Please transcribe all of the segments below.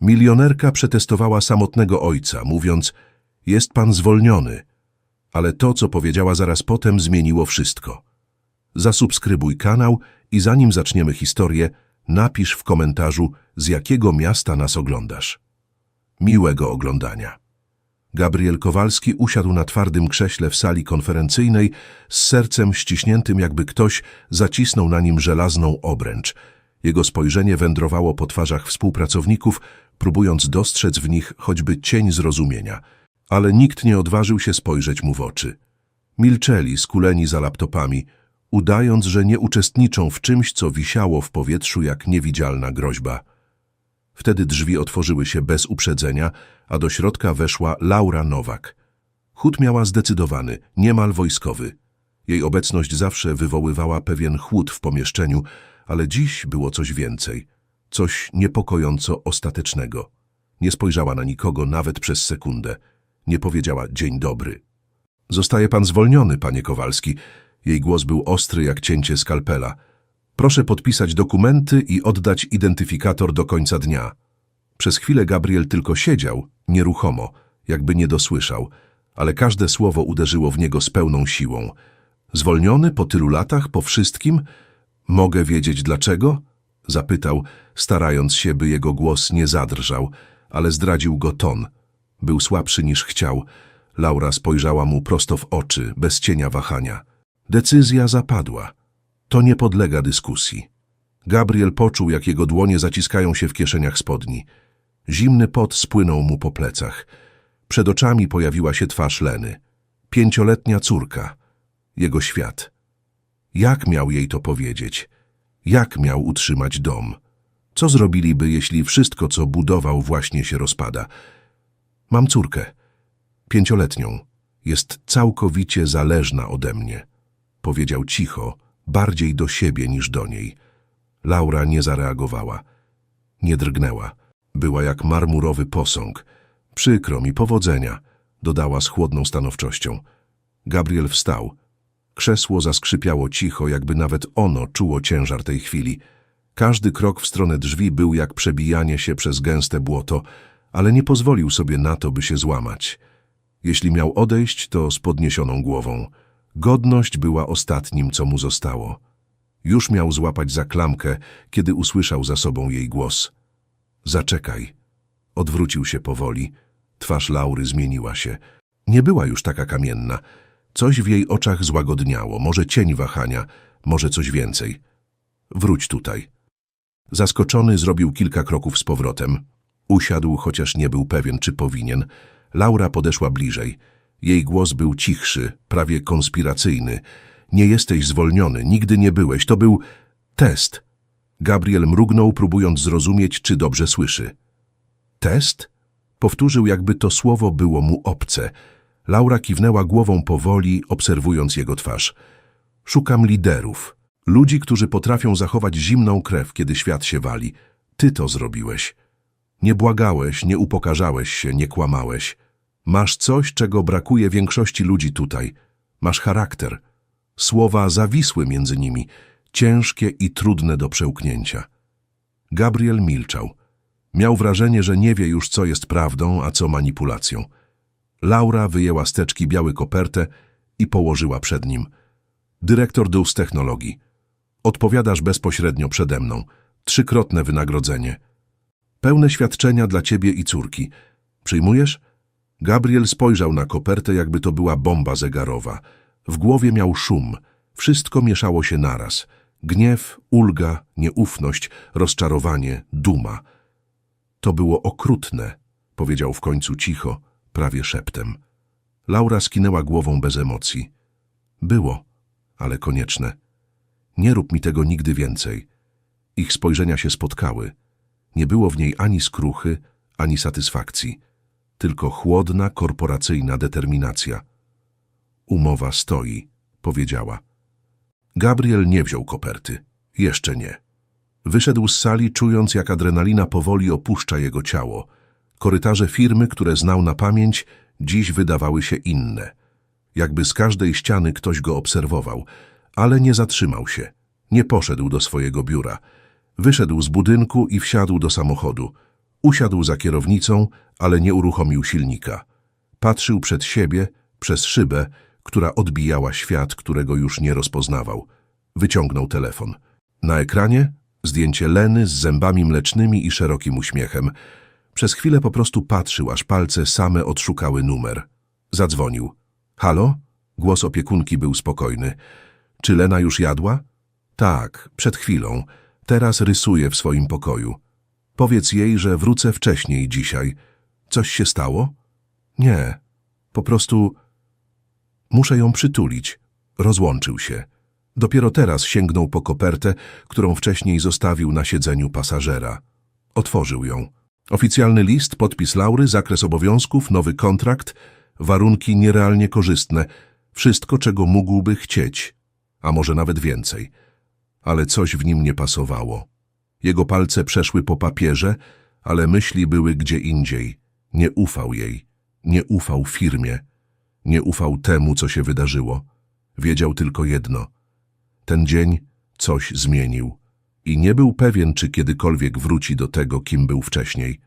Milionerka przetestowała samotnego ojca, mówiąc, jest pan zwolniony. Ale to, co powiedziała zaraz potem, zmieniło wszystko. Zasubskrybuj kanał i zanim zaczniemy historię, napisz w komentarzu, z jakiego miasta nas oglądasz. Miłego oglądania. Gabriel Kowalski usiadł na twardym krześle w sali konferencyjnej z sercem ściśniętym, jakby ktoś zacisnął na nim żelazną obręcz. Jego spojrzenie wędrowało po twarzach współpracowników, próbując dostrzec w nich choćby cień zrozumienia. Ale nikt nie odważył się spojrzeć mu w oczy. Milczeli, skuleni za laptopami, udając, że nie uczestniczą w czymś, co wisiało w powietrzu jak niewidzialna groźba. Wtedy drzwi otworzyły się bez uprzedzenia, a do środka weszła Laura Nowak. Chód miała zdecydowany, niemal wojskowy. Jej obecność zawsze wywoływała pewien chłód w pomieszczeniu, ale dziś było coś więcej, coś niepokojąco ostatecznego. Nie spojrzała na nikogo nawet przez sekundę. Nie powiedziała dzień dobry. Zostaje pan zwolniony, panie Kowalski. Jej głos był ostry jak cięcie skalpela. Proszę podpisać dokumenty i oddać identyfikator do końca dnia. Przez chwilę Gabriel tylko siedział, nieruchomo, jakby nie dosłyszał, ale każde słowo uderzyło w niego z pełną siłą. Zwolniony po tylu latach, po wszystkim? Mogę wiedzieć dlaczego? Zapytał, starając się, by jego głos nie zadrżał, ale zdradził go ton. Był słabszy niż chciał. Laura spojrzała mu prosto w oczy, bez cienia wahania. Decyzja zapadła. To nie podlega dyskusji. Gabriel poczuł, jak jego dłonie zaciskają się w kieszeniach spodni. Zimny pot spłynął mu po plecach. Przed oczami pojawiła się twarz Leny. Pięcioletnia córka. Jego świat. Jak miał jej to powiedzieć? Jak miał utrzymać dom? Co zrobiliby, jeśli wszystko, co budował, właśnie się rozpada? Mam córkę. Pięcioletnią. Jest całkowicie zależna ode mnie. Powiedział cicho, bardziej do siebie niż do niej. Laura nie zareagowała. Nie drgnęła. Była jak marmurowy posąg. Przykro mi, powodzenia, dodała z chłodną stanowczością. Gabriel wstał. Krzesło zaskrzypiało cicho, jakby nawet ono czuło ciężar tej chwili. Każdy krok w stronę drzwi był jak przebijanie się przez gęste błoto, ale nie pozwolił sobie na to, by się złamać. Jeśli miał odejść, to z podniesioną głową. Godność była ostatnim, co mu zostało. Już miał złapać za klamkę, kiedy usłyszał za sobą jej głos. Zaczekaj. Odwrócił się powoli. Twarz Laury zmieniła się. Nie była już taka kamienna. Coś w jej oczach złagodniało, może cień wahania, może coś więcej. Wróć tutaj. Zaskoczony zrobił kilka kroków z powrotem. Usiadł, chociaż nie był pewien, czy powinien. Laura podeszła bliżej. Jej głos był cichszy, prawie konspiracyjny. Nie jesteś zwolniony, nigdy nie byłeś. To był test. Gabriel mrugnął, próbując zrozumieć, czy dobrze słyszy. Test? Powtórzył, jakby to słowo było mu obce. Laura kiwnęła głową powoli, obserwując jego twarz. Szukam liderów. Ludzi, którzy potrafią zachować zimną krew, kiedy świat się wali. Ty to zrobiłeś. Nie błagałeś, nie upokarzałeś się, nie kłamałeś. Masz coś, czego brakuje większości ludzi tutaj. Masz charakter. Słowa zawisły między nimi, ciężkie i trudne do przełknięcia. Gabriel milczał. Miał wrażenie, że nie wie już, co jest prawdą, a co manipulacją. Laura wyjęła z teczki biały kopertę i położyła przed nim. Dyrektor DUS Technologii. Odpowiadasz bezpośrednio przede mną. Trzykrotne wynagrodzenie. Pełne świadczenia dla ciebie i córki. Przyjmujesz? Gabriel spojrzał na kopertę, jakby to była bomba zegarowa. W głowie miał szum. Wszystko mieszało się naraz. Gniew, ulga, nieufność, rozczarowanie, duma. To było okrutne, powiedział w końcu cicho, prawie szeptem. Laura skinęła głową bez emocji. Było, ale konieczne. Nie rób mi tego nigdy więcej. Ich spojrzenia się spotkały. Nie było w niej ani skruchy, ani satysfakcji, tylko chłodna, korporacyjna determinacja. Umowa stoi, powiedziała. Gabriel nie wziął koperty. Jeszcze nie. Wyszedł z sali, czując, jak adrenalina powoli opuszcza jego ciało. Korytarze firmy, które znał na pamięć, dziś wydawały się inne. Jakby z każdej ściany ktoś go obserwował, ale nie zatrzymał się. Nie poszedł do swojego biura. Wyszedł z budynku i wsiadł do samochodu. Usiadł za kierownicą, ale nie uruchomił silnika. Patrzył przed siebie, przez szybę, która odbijała świat, którego już nie rozpoznawał. Wyciągnął telefon. Na ekranie zdjęcie Leny z zębami mlecznymi i szerokim uśmiechem. Przez chwilę po prostu patrzył, aż palce same odszukały numer. Zadzwonił. Halo? Głos opiekunki był spokojny. Czy Lena już jadła? Tak, przed chwilą. Teraz rysuje w swoim pokoju. Powiedz jej, że wrócę wcześniej dzisiaj. Coś się stało? Nie. Po prostu muszę ją przytulić. Rozłączył się. Dopiero teraz sięgnął po kopertę, którą wcześniej zostawił na siedzeniu pasażera. Otworzył ją. Oficjalny list, podpis Laury, zakres obowiązków, nowy kontrakt, warunki nierealnie korzystne. Wszystko, czego mógłby chcieć, a może nawet więcej. Ale coś w nim nie pasowało. Jego palce przeszły po papierze, ale myśli były gdzie indziej. Nie ufał jej, nie ufał firmie, nie ufał temu, co się wydarzyło. Wiedział tylko jedno. Ten dzień coś zmienił i nie był pewien, czy kiedykolwiek wróci do tego, kim był wcześniej.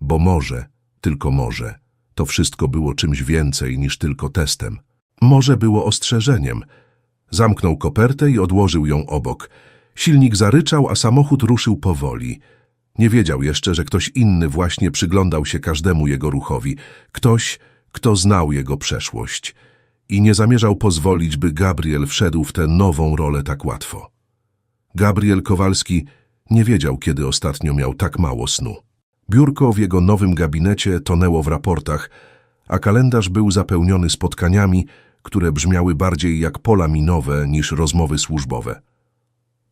Bo może, tylko może, to wszystko było czymś więcej niż tylko testem. Może było ostrzeżeniem. Zamknął kopertę i odłożył ją obok. Silnik zaryczał, a samochód ruszył powoli. Nie wiedział jeszcze, że ktoś inny właśnie przyglądał się każdemu jego ruchowi. Ktoś, kto znał jego przeszłość. I nie zamierzał pozwolić, by Gabriel wszedł w tę nową rolę tak łatwo. Gabriel Kowalski nie wiedział, kiedy ostatnio miał tak mało snu. Biurko w jego nowym gabinecie tonęło w raportach, a kalendarz był zapełniony spotkaniami, które brzmiały bardziej jak pola minowe niż rozmowy służbowe.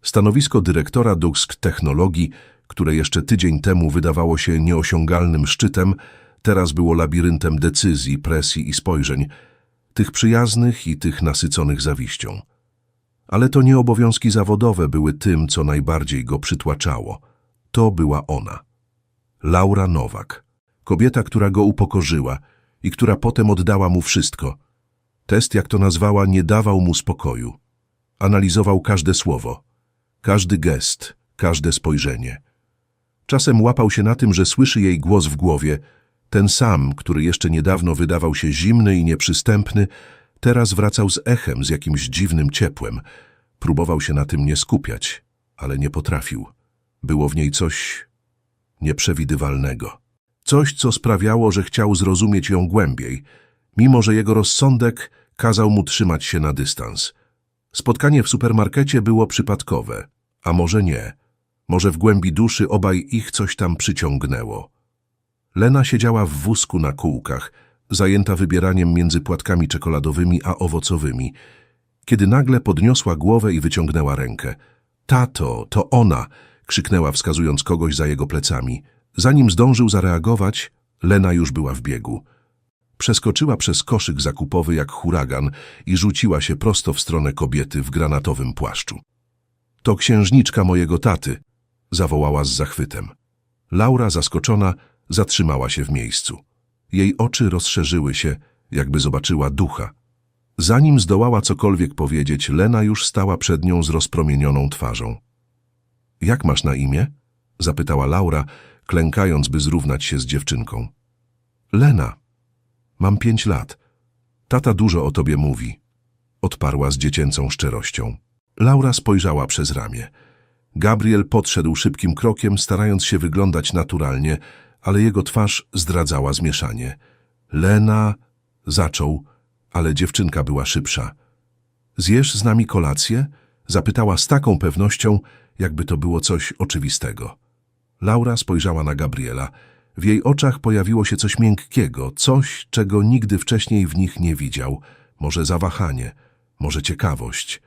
Stanowisko dyrektora Dusk Technologii, które jeszcze tydzień temu wydawało się nieosiągalnym szczytem, teraz było labiryntem decyzji, presji i spojrzeń, tych przyjaznych i tych nasyconych zawiścią. Ale to nie obowiązki zawodowe były tym, co najbardziej go przytłaczało. To była ona. Laura Nowak. Kobieta, która go upokorzyła i która potem oddała mu wszystko. Test, jak to nazwała, nie dawał mu spokoju. Analizował każde słowo, każdy gest, każde spojrzenie. Czasem łapał się na tym, że słyszy jej głos w głowie, ten sam, który jeszcze niedawno wydawał się zimny i nieprzystępny, teraz wracał z echem, z jakimś dziwnym ciepłem. Próbował się na tym nie skupiać, ale nie potrafił. Było w niej coś nieprzewidywalnego. Coś, co sprawiało, że chciał zrozumieć ją głębiej, mimo że jego rozsądek kazał mu trzymać się na dystans. Spotkanie w supermarkecie było przypadkowe, a może nie. Może w głębi duszy obaj ich coś tam przyciągnęło. Lena siedziała w wózku na kółkach, zajęta wybieraniem między płatkami czekoladowymi a owocowymi, kiedy nagle podniosła głowę i wyciągnęła rękę. Tato, to ona! krzyknęła wskazując kogoś za jego plecami. Zanim zdążył zareagować, Lena już była w biegu. Przeskoczyła przez koszyk zakupowy jak huragan i rzuciła się prosto w stronę kobiety w granatowym płaszczu. To księżniczka mojego taty, zawołała z zachwytem. Laura, zaskoczona, zatrzymała się w miejscu. Jej oczy rozszerzyły się, jakby zobaczyła ducha. Zanim zdołała cokolwiek powiedzieć, Lena już stała przed nią z rozpromienioną twarzą. Jak masz na imię? zapytała Laura, klękając, by zrównać się z dziewczynką. Lena. Mam pięć lat. Tata dużo o tobie mówi. Odparła z dziecięcą szczerością. Laura spojrzała przez ramię. Gabriel podszedł szybkim krokiem, starając się wyglądać naturalnie, ale jego twarz zdradzała zmieszanie. Lena zaczął, ale dziewczynka była szybsza. Zjesz z nami kolację? Zapytała z taką pewnością, jakby to było coś oczywistego. Laura spojrzała na Gabriela. W jej oczach pojawiło się coś miękkiego, coś, czego nigdy wcześniej w nich nie widział. Może zawahanie, może ciekawość.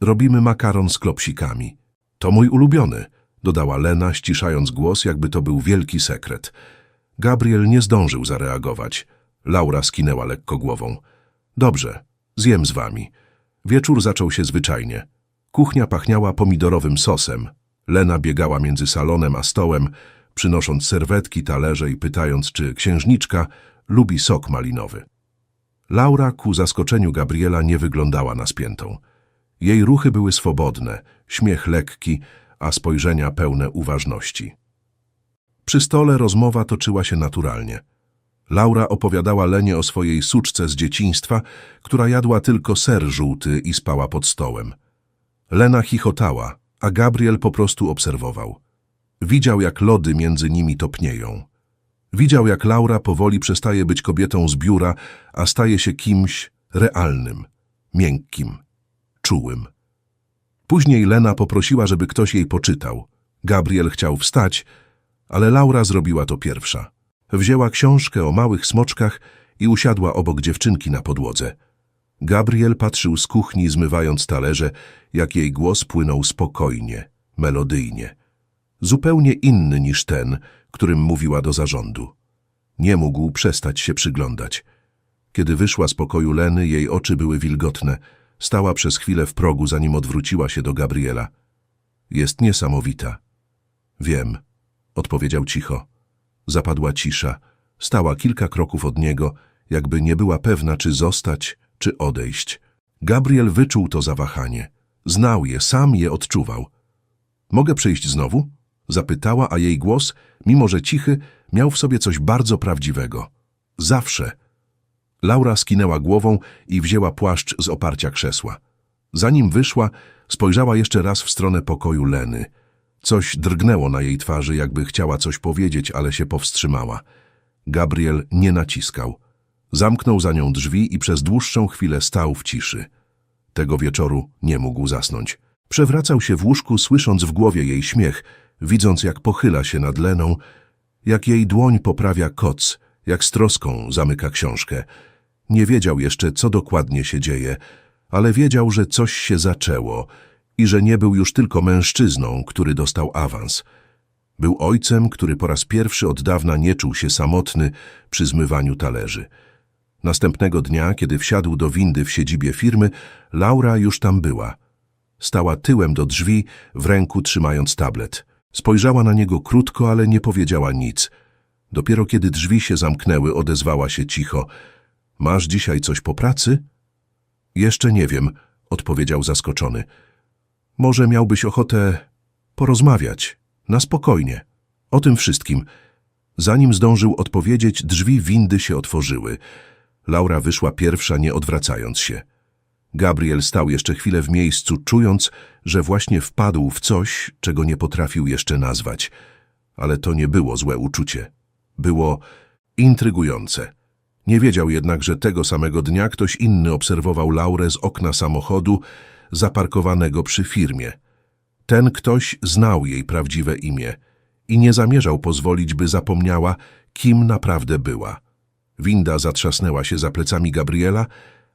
Robimy makaron z klopsikami. To mój ulubiony, dodała Lena, ściszając głos, jakby to był wielki sekret. Gabriel nie zdążył zareagować. Laura skinęła lekko głową. Dobrze, zjem z wami. Wieczór zaczął się zwyczajnie. Kuchnia pachniała pomidorowym sosem. Lena biegała między salonem a stołem, przynosząc serwetki, talerze i pytając, czy księżniczka lubi sok malinowy. Laura ku zaskoczeniu Gabriela nie wyglądała na spiętą. Jej ruchy były swobodne, śmiech lekki, a spojrzenia pełne uważności. Przy stole rozmowa toczyła się naturalnie. Laura opowiadała Lenie o swojej suczce z dzieciństwa, która jadła tylko ser żółty i spała pod stołem. Lena chichotała, a Gabriel po prostu obserwował. Widział, jak lody między nimi topnieją. Widział, jak Laura powoli przestaje być kobietą z biura, a staje się kimś realnym, miękkim, czułym. Później Lena poprosiła, żeby ktoś jej poczytał. Gabriel chciał wstać, ale Laura zrobiła to pierwsza. Wzięła książkę o małych smoczkach i usiadła obok dziewczynki na podłodze. Gabriel patrzył z kuchni, zmywając talerze, jak jej głos płynął spokojnie, melodyjnie. Zupełnie inny niż ten, którym mówiła do zarządu. Nie mógł przestać się przyglądać. Kiedy wyszła z pokoju Leny, jej oczy były wilgotne. Stała przez chwilę w progu, zanim odwróciła się do Gabriela. Jest niesamowita. Wiem, odpowiedział cicho. Zapadła cisza. Stała kilka kroków od niego, jakby nie była pewna, czy zostać, czy odejść. Gabriel wyczuł to zawahanie. Znał je, sam je odczuwał. Mogę przyjść znowu? Zapytała, a jej głos, mimo że cichy, miał w sobie coś bardzo prawdziwego. Zawsze. Laura skinęła głową i wzięła płaszcz z oparcia krzesła. Zanim wyszła, spojrzała jeszcze raz w stronę pokoju Leny. Coś drgnęło na jej twarzy, jakby chciała coś powiedzieć, ale się powstrzymała. Gabriel nie naciskał. Zamknął za nią drzwi i przez dłuższą chwilę stał w ciszy. Tego wieczoru nie mógł zasnąć. Przewracał się w łóżku, słysząc w głowie jej śmiech, widząc jak pochyla się nad Leną, jak jej dłoń poprawia koc, jak z troską zamyka książkę. Nie wiedział jeszcze, co dokładnie się dzieje, ale wiedział, że coś się zaczęło i że nie był już tylko mężczyzną, który dostał awans. Był ojcem, który po raz pierwszy od dawna nie czuł się samotny przy zmywaniu talerzy. Następnego dnia, kiedy wsiadł do windy w siedzibie firmy, Laura już tam była. Stała tyłem do drzwi, w ręku trzymając tablet. Spojrzała na niego krótko, ale nie powiedziała nic. Dopiero kiedy drzwi się zamknęły, odezwała się cicho. Masz dzisiaj coś po pracy? Jeszcze nie wiem, odpowiedział zaskoczony. Może miałbyś ochotę porozmawiać, na spokojnie, o tym wszystkim. Zanim zdążył odpowiedzieć, drzwi windy się otworzyły. Laura wyszła pierwsza, nie odwracając się. Gabriel stał jeszcze chwilę w miejscu, czując, że właśnie wpadł w coś, czego nie potrafił jeszcze nazwać. Ale to nie było złe uczucie. Było intrygujące. Nie wiedział jednak, że tego samego dnia ktoś inny obserwował Laurę z okna samochodu zaparkowanego przy firmie. Ten ktoś znał jej prawdziwe imię i nie zamierzał pozwolić, by zapomniała, kim naprawdę była. Winda zatrzasnęła się za plecami Gabriela,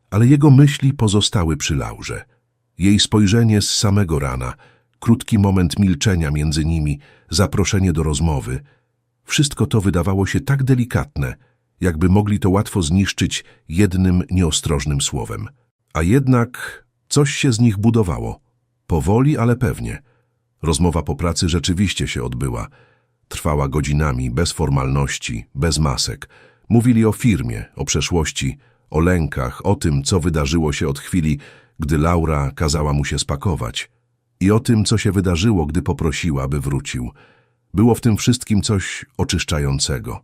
ale jego myśli pozostały przy Laurze. Jej spojrzenie z samego rana, krótki moment milczenia między nimi, zaproszenie do rozmowy. Wszystko to wydawało się tak delikatne, jakby mogli to łatwo zniszczyć jednym nieostrożnym słowem. A jednak coś się z nich budowało. Powoli, ale pewnie. Rozmowa po pracy rzeczywiście się odbyła. Trwała godzinami, bez formalności, bez masek. Mówili o firmie, o przeszłości, o lękach, o tym, co wydarzyło się od chwili, gdy Laura kazała mu się spakować i o tym, co się wydarzyło, gdy poprosiła, by wrócił. Było w tym wszystkim coś oczyszczającego.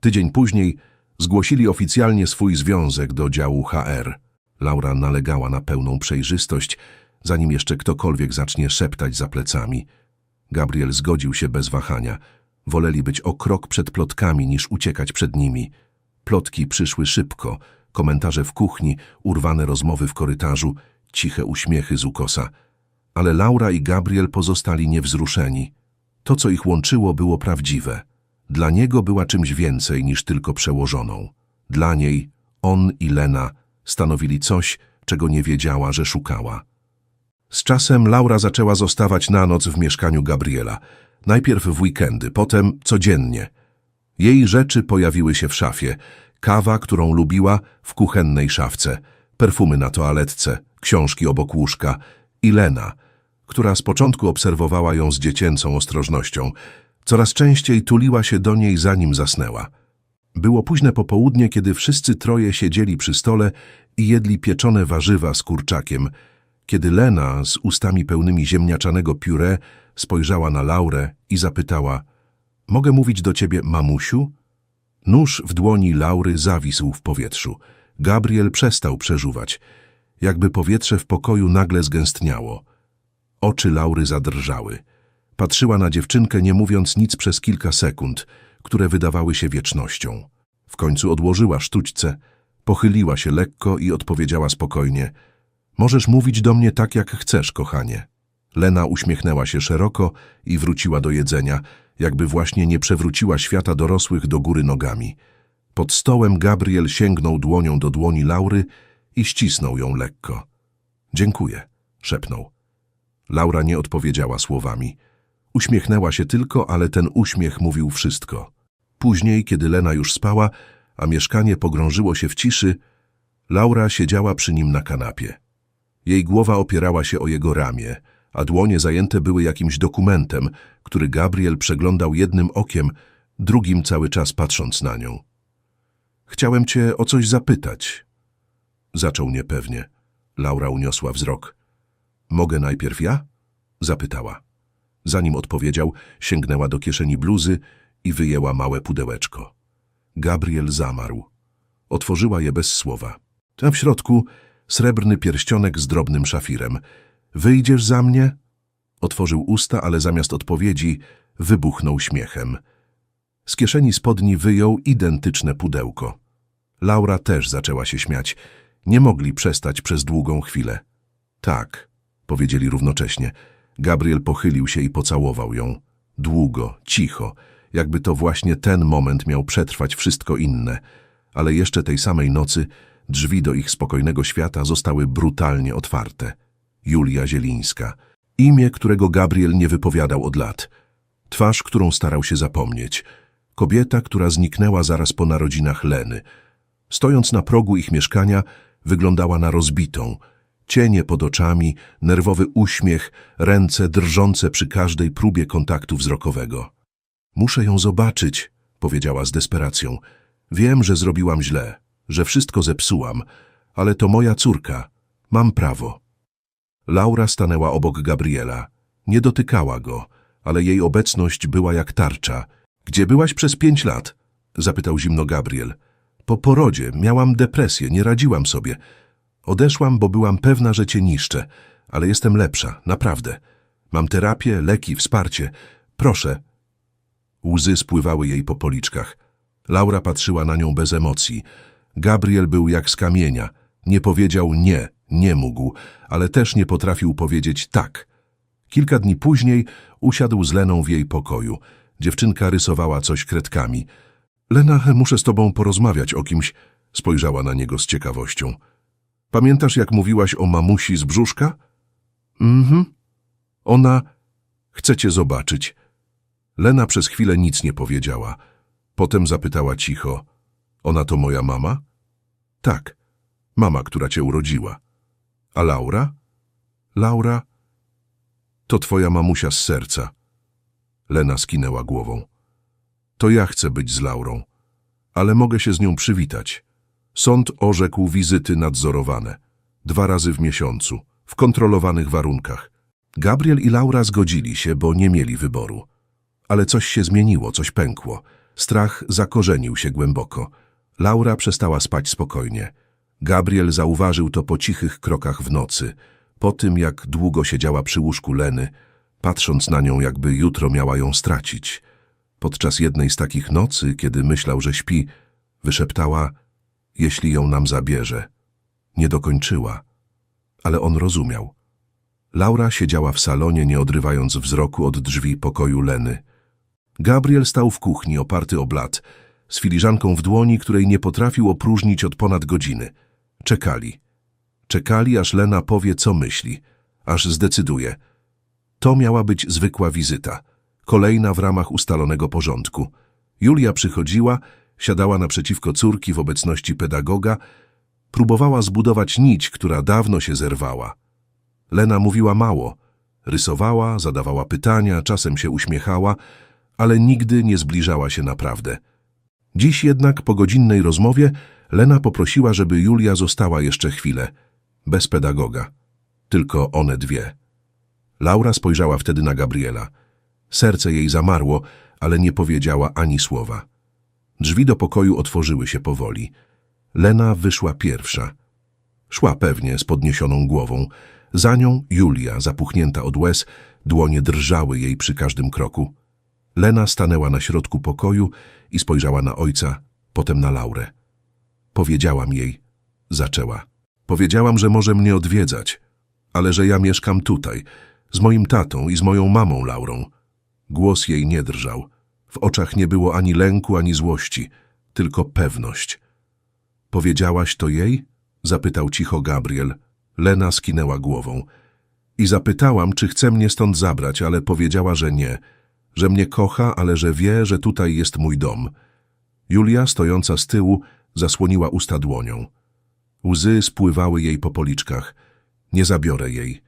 Tydzień później zgłosili oficjalnie swój związek do działu HR. Laura nalegała na pełną przejrzystość, zanim jeszcze ktokolwiek zacznie szeptać za plecami. Gabriel zgodził się bez wahania. Woleli być o krok przed plotkami, niż uciekać przed nimi. Plotki przyszły szybko, komentarze w kuchni, urwane rozmowy w korytarzu, ciche uśmiechy z ukosa. Ale Laura i Gabriel pozostali niewzruszeni. To, co ich łączyło, było prawdziwe. Dla niego była czymś więcej niż tylko przełożoną. Dla niej on i Lena stanowili coś, czego nie wiedziała, że szukała. Z czasem Laura zaczęła zostawać na noc w mieszkaniu Gabriela. Najpierw w weekendy, potem codziennie. Jej rzeczy pojawiły się w szafie. Kawa, którą lubiła, w kuchennej szafce. Perfumy na toaletce, książki obok łóżka. I Lena, która z początku obserwowała ją z dziecięcą ostrożnością. Coraz częściej tuliła się do niej, zanim zasnęła. Było późne popołudnie, kiedy wszyscy troje siedzieli przy stole i jedli pieczone warzywa z kurczakiem, kiedy Lena z ustami pełnymi ziemniaczanego pióre spojrzała na Laurę i zapytała Mogę mówić do ciebie, mamusiu? Nóż w dłoni Laury zawisł w powietrzu. Gabriel przestał przeżuwać. Jakby powietrze w pokoju nagle zgęstniało. Oczy Laury zadrżały. Patrzyła na dziewczynkę, nie mówiąc nic przez kilka sekund, które wydawały się wiecznością. W końcu odłożyła sztućce, pochyliła się lekko i odpowiedziała spokojnie. Możesz mówić do mnie tak, jak chcesz, kochanie. Lena uśmiechnęła się szeroko i wróciła do jedzenia, jakby właśnie nie przewróciła świata dorosłych do góry nogami. Pod stołem Gabriel sięgnął dłonią do dłoni Laury i ścisnął ją lekko. Dziękuję, szepnął. Laura nie odpowiedziała słowami. Uśmiechnęła się tylko, ale ten uśmiech mówił wszystko. Później, kiedy Lena już spała, a mieszkanie pogrążyło się w ciszy, Laura siedziała przy nim na kanapie. Jej głowa opierała się o jego ramię, a dłonie zajęte były jakimś dokumentem, który Gabriel przeglądał jednym okiem, drugim cały czas patrząc na nią. Chciałem cię o coś zapytać. Zaczął niepewnie. Laura uniosła wzrok. Mogę najpierw ja? Zapytała. Zanim odpowiedział, sięgnęła do kieszeni bluzy i wyjęła małe pudełeczko. Gabriel zamarł. Otworzyła je bez słowa. Tam w środku srebrny pierścionek z drobnym szafirem. Wyjdziesz za mnie? Otworzył usta, ale zamiast odpowiedzi wybuchnął śmiechem. Z kieszeni spodni wyjął identyczne pudełko. Laura też zaczęła się śmiać. Nie mogli przestać przez długą chwilę. Tak, powiedzieli równocześnie. Gabriel pochylił się i pocałował ją. Długo, cicho, jakby to właśnie ten moment miał przetrwać wszystko inne. Ale jeszcze tej samej nocy drzwi do ich spokojnego świata zostały brutalnie otwarte. Julia Zielińska. Imię, którego Gabriel nie wypowiadał od lat. Twarz, którą starał się zapomnieć. Kobieta, która zniknęła zaraz po narodzinach Leny. Stojąc na progu ich mieszkania, wyglądała na rozbitą. Cienie pod oczami, nerwowy uśmiech, ręce drżące przy każdej próbie kontaktu wzrokowego. Muszę ją zobaczyć, powiedziała z desperacją. Wiem, że zrobiłam źle, że wszystko zepsułam, ale to moja córka. Mam prawo. Laura stanęła obok Gabriela. Nie dotykała go, ale jej obecność była jak tarcza. Gdzie byłaś przez pięć lat? Zapytał zimno Gabriel. Po porodzie miałam depresję, nie radziłam sobie. Odeszłam, bo byłam pewna, że cię niszczę, ale jestem lepsza, naprawdę. Mam terapię, leki, wsparcie. Proszę. Łzy spływały jej po policzkach. Laura patrzyła na nią bez emocji. Gabriel był jak z kamienia. Nie powiedział nie, nie mógł, ale też nie potrafił powiedzieć tak. Kilka dni później usiadł z Leną w jej pokoju. Dziewczynka rysowała coś kredkami. Lena, muszę z tobą porozmawiać o kimś. Spojrzała na niego z ciekawością. Pamiętasz, jak mówiłaś o mamusi z brzuszka? Mhm. Ona chce cię zobaczyć. Lena przez chwilę nic nie powiedziała. Potem zapytała cicho. Ona to moja mama? Tak. Mama, która cię urodziła. A Laura? Laura? To twoja mamusia z serca. Lena skinęła głową. To ja chcę być z Laurą, ale mogę się z nią przywitać. Sąd orzekł wizyty nadzorowane. Dwa razy w miesiącu, w kontrolowanych warunkach. Gabriel i Laura zgodzili się, bo nie mieli wyboru. Ale coś się zmieniło, coś pękło. Strach zakorzenił się głęboko. Laura przestała spać spokojnie. Gabriel zauważył to po cichych krokach w nocy, po tym jak długo siedziała przy łóżku Leny, patrząc na nią, jakby jutro miała ją stracić. Podczas jednej z takich nocy, kiedy myślał, że śpi, wyszeptała, jeśli ją nam zabierze. Nie dokończyła, ale on rozumiał. Laura siedziała w salonie, nie odrywając wzroku od drzwi pokoju Leny. Gabriel stał w kuchni, oparty o blat, z filiżanką w dłoni, której nie potrafił opróżnić od ponad godziny. Czekali. Czekali, aż Lena powie, co myśli, aż zdecyduje. To miała być zwykła wizyta, kolejna w ramach ustalonego porządku. Julia przychodziła, siadała naprzeciwko córki w obecności pedagoga, próbowała zbudować nić, która dawno się zerwała. Lena mówiła mało, rysowała, zadawała pytania, czasem się uśmiechała, ale nigdy nie zbliżała się naprawdę. Dziś jednak po godzinnej rozmowie Lena poprosiła, żeby Julia została jeszcze chwilę, bez pedagoga. Tylko one dwie. Laura spojrzała wtedy na Gabriela. Serce jej zamarło, ale nie powiedziała ani słowa. Drzwi do pokoju otworzyły się powoli. Lena wyszła pierwsza. Szła pewnie z podniesioną głową. Za nią Julia, zapuchnięta od łez, dłonie drżały jej przy każdym kroku. Lena stanęła na środku pokoju i spojrzała na ojca, potem na Laurę. Powiedziałam jej, zaczęła. Powiedziałam, że może mnie odwiedzać, ale że ja mieszkam tutaj, z moim tatą i z moją mamą Laurą. Głos jej nie drżał. W oczach nie było ani lęku, ani złości, tylko pewność. Powiedziałaś to jej? Zapytał cicho Gabriel. Lena skinęła głową. I zapytałam, czy chce mnie stąd zabrać, ale powiedziała, że nie. Że mnie kocha, ale że wie, że tutaj jest mój dom. Julia, stojąca z tyłu, zasłoniła usta dłonią. Łzy spływały jej po policzkach. Nie zabiorę jej.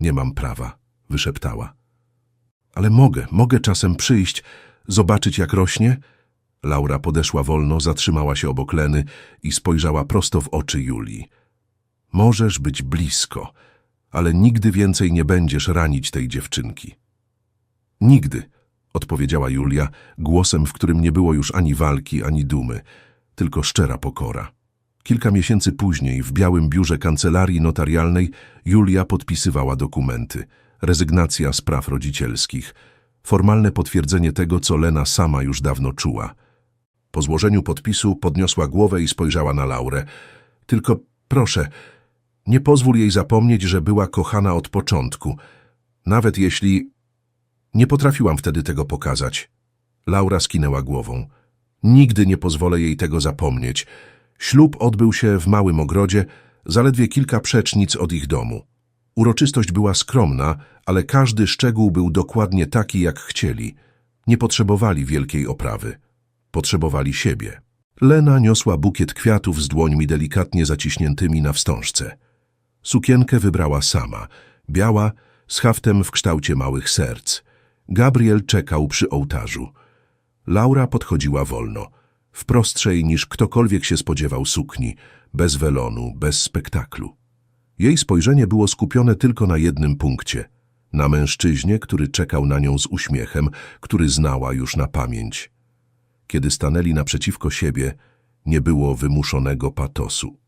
Nie mam prawa, wyszeptała. Ale mogę, mogę czasem przyjść, zobaczyć jak rośnie? Laura podeszła wolno, zatrzymała się obok Leny i spojrzała prosto w oczy Julii. Możesz być blisko, ale nigdy więcej nie będziesz ranić tej dziewczynki. Nigdy, odpowiedziała Julia, głosem, w którym nie było już ani walki, ani dumy, tylko szczera pokora. Kilka miesięcy później w białym biurze kancelarii notarialnej Julia podpisywała dokumenty. Rezygnacja z praw rodzicielskich. Formalne potwierdzenie tego, co Lena sama już dawno czuła. Po złożeniu podpisu podniosła głowę i spojrzała na Laurę. Tylko proszę, nie pozwól jej zapomnieć, że była kochana od początku. Nawet jeśli... Nie potrafiłam wtedy tego pokazać. Laura skinęła głową. Nigdy nie pozwolę jej tego zapomnieć. Ślub odbył się w małym ogrodzie, zaledwie kilka przecznic od ich domu. Uroczystość była skromna, ale każdy szczegół był dokładnie taki, jak chcieli. Nie potrzebowali wielkiej oprawy. Potrzebowali siebie. Lena niosła bukiet kwiatów z dłońmi delikatnie zaciśniętymi na wstążce. Sukienkę wybrała sama, biała, z haftem w kształcie małych serc. Gabriel czekał przy ołtarzu. Laura podchodziła wolno, w prostszej niż ktokolwiek się spodziewał sukni, bez welonu, bez spektaklu. Jej spojrzenie było skupione tylko na jednym punkcie – na mężczyźnie, który czekał na nią z uśmiechem, który znała już na pamięć. Kiedy stanęli naprzeciwko siebie, nie było wymuszonego patosu.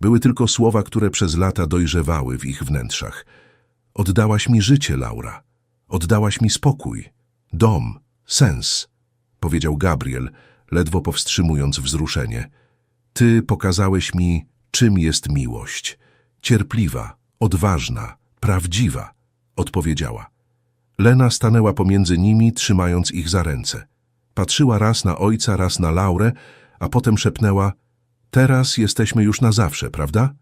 Były tylko słowa, które przez lata dojrzewały w ich wnętrzach. Oddałaś mi życie, Laura. Oddałaś mi spokój, dom, sens, powiedział Gabriel, ledwo powstrzymując wzruszenie. Ty pokazałeś mi, czym jest miłość. Cierpliwa, odważna, prawdziwa, odpowiedziała. Lena stanęła pomiędzy nimi, trzymając ich za ręce. Patrzyła raz na ojca, raz na Laurę, a potem szepnęła Teraz jesteśmy już na zawsze, prawda?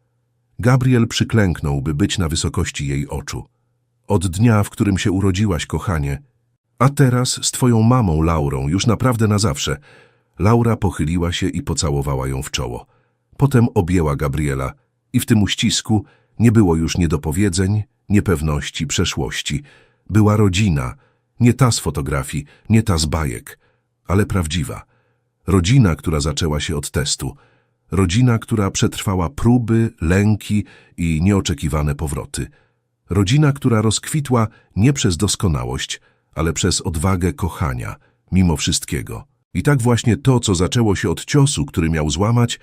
Gabriel przyklęknął, by być na wysokości jej oczu. Od dnia, w którym się urodziłaś, kochanie. A teraz z twoją mamą, Laurą, już naprawdę na zawsze. Laura pochyliła się i pocałowała ją w czoło. Potem objęła Gabriela i w tym uścisku nie było już niedopowiedzeń, niepewności, przeszłości. Była rodzina, nie ta z fotografii, nie ta z bajek, ale prawdziwa. Rodzina, która zaczęła się od testu. Rodzina, która przetrwała próby, lęki i nieoczekiwane powroty. Rodzina, która rozkwitła nie przez doskonałość, ale przez odwagę kochania, mimo wszystkiego. I tak właśnie to, co zaczęło się od ciosu, który miał złamać,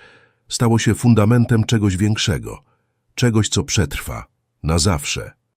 stało się fundamentem czegoś większego, czegoś, co przetrwa, na zawsze.